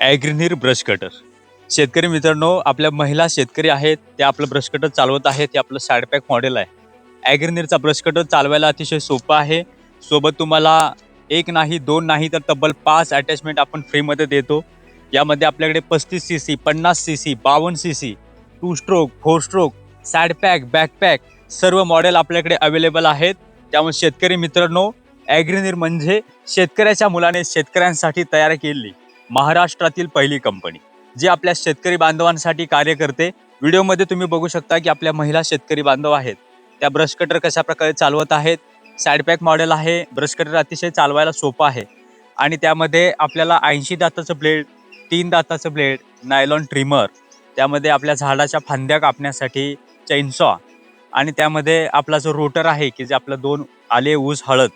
ॲग्रिनीर brush cutter. शेतकरी मित्रांनो आपल्या महिला शेतकरी आहेत ते आपलं ब्रश कटर चालवत आहेत ते आपलं सॅडपॅक मॉडेल आहे. ॲग्रिनीरचा ब्रश कटर चालवायला अतिशय सोपं आहे. सोबत तुम्हाला एक नाही दोन नाही तर तब्बल पाच अटॅचमेंट आपण फ्रीमध्ये देतो. यामध्ये आपल्याकडे पस्तीस सी सी पन्नास सी सी बावन्न C C two stroke four stroke सॅडपॅक backpack सर्व मॉडेल आपल्याकडे अवेलेबल आहेत. त्यामुळे शेतकरी मित्रांनो ॲग्रिनीर म्हणजे शेतकऱ्याच्या मुलाने शेतकऱ्यांसाठी तयार केलेली. महाराष्ट्रातील पहिली कंपनी जी आपल्या शेतकरी बांधवांसाठी कार्य करते. व्हिडिओमध्ये तुम्ही बघू शकता की आपल्या महिला शेतकरी बांधव आहेत. त्या ब्रश कटर कशा प्रकारे चालवत आहेत. सॅडपॅक मॉडेल आहे. ब्रश कटर अतिशय चालवायला सोपं आहे. आणि त्यामध्ये आपल्याला ऐंशी दाताचं ब्लेड तीन दाताचं ब्लेड नायलॉन ट्रिमर त्यामध्ये आपल्या झाडाच्या फांद्या कापण्यासाठी चैनसॉ आणि त्यामध्ये आपला जो रोटर आहे की जे आपलं दोन आले ऊस हळद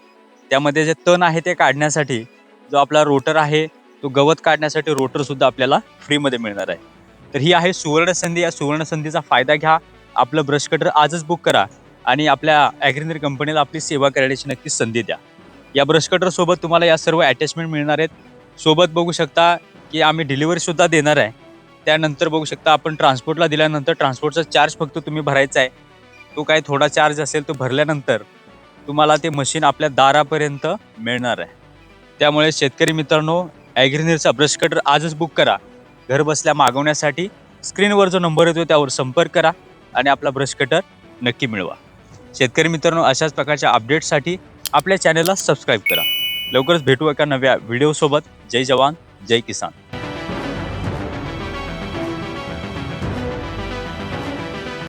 त्यामध्ये जे तण आहे ते काढण्यासाठी जो आपला रोटर आहे तो गवत काढण्यासाठी रोटर सुद्धा आपल्याला फ्रीमध्ये मिळणार आहे. तर ही आहे सुवर्ण संधी. या सुवर्ण संधीचा फायदा घ्या. आपलं ब्रश कटर आजच बुक करा आणि आपल्या ॲग्रिनर कंपनीला आपली सेवा करण्याची नक्कीच संधी द्या. या ब्रश कटर सोबत तुम्हाला या सर्व अटॅचमेंट मिळणार आहेत. सोबत बघू शकता की आम्ही डिलिव्हरीसुद्धा देणार आहे. त्यानंतर बघू शकता आपण ट्रान्सपोर्टला दिल्यानंतर ट्रान्सपोर्टचा चार्ज फक्त तुम्ही भरायचा आहे. तो काही थोडा चार्ज असेल तो भरल्यानंतर तुम्हाला ते मशीन आपल्या दारापर्यंत मिळणार आहे. त्यामुळे शेतकरी मित्रांनो ॲग्रिनीरचा ब्रश कटर आजच बुक करा. घरबसल्या मागवण्यासाठी स्क्रीनवर जो नंबर येतो त्यावर संपर्क करा आणि आपला ब्रश कटर नक्की मिळवा. शेतकरी मित्रांनो अशाच प्रकारच्या अपडेट्ससाठी आपल्या चॅनलला सबस्क्राईब करा. लवकरच भेटू एका नव्या व्हिडिओसोबत जय जवान जय किसान.